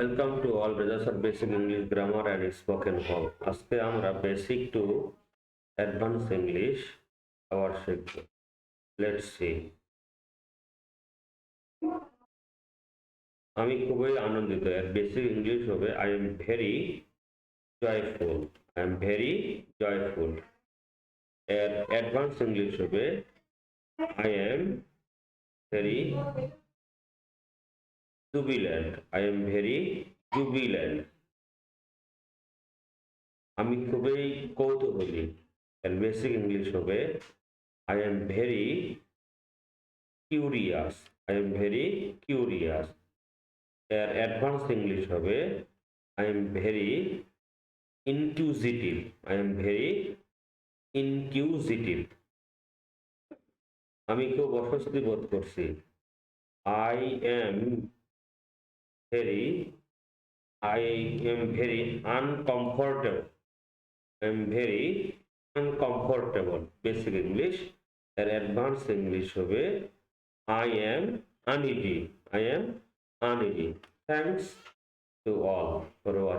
Welcome to all brothers of basic English grammar and spoken হল আজকে আমরা basic to advance English আবার শিখব। লেটস সি আমি খুবই আনন্দিত। এর বেসিক ইংলিশ হবে I am very joyful I am very joyful এর অ্যাডভান্স ইংলিশ হবে I am very jubilant I am very jubilant আমি খুবই কৌতূহলী। বেসিক ইংলিশ হবে I am very curious I am very curious এর অ্যাডভান্স ইংলিশ হবে I am very inquisitive I am very inquisitive আমি খুব অস্বস্তি বোধ করছি। I am very I am very uncomfortable. I am very uncomfortable. Basic English. আর advance English হবে I am uneasy. I am uneasy. Thanks to all for watching.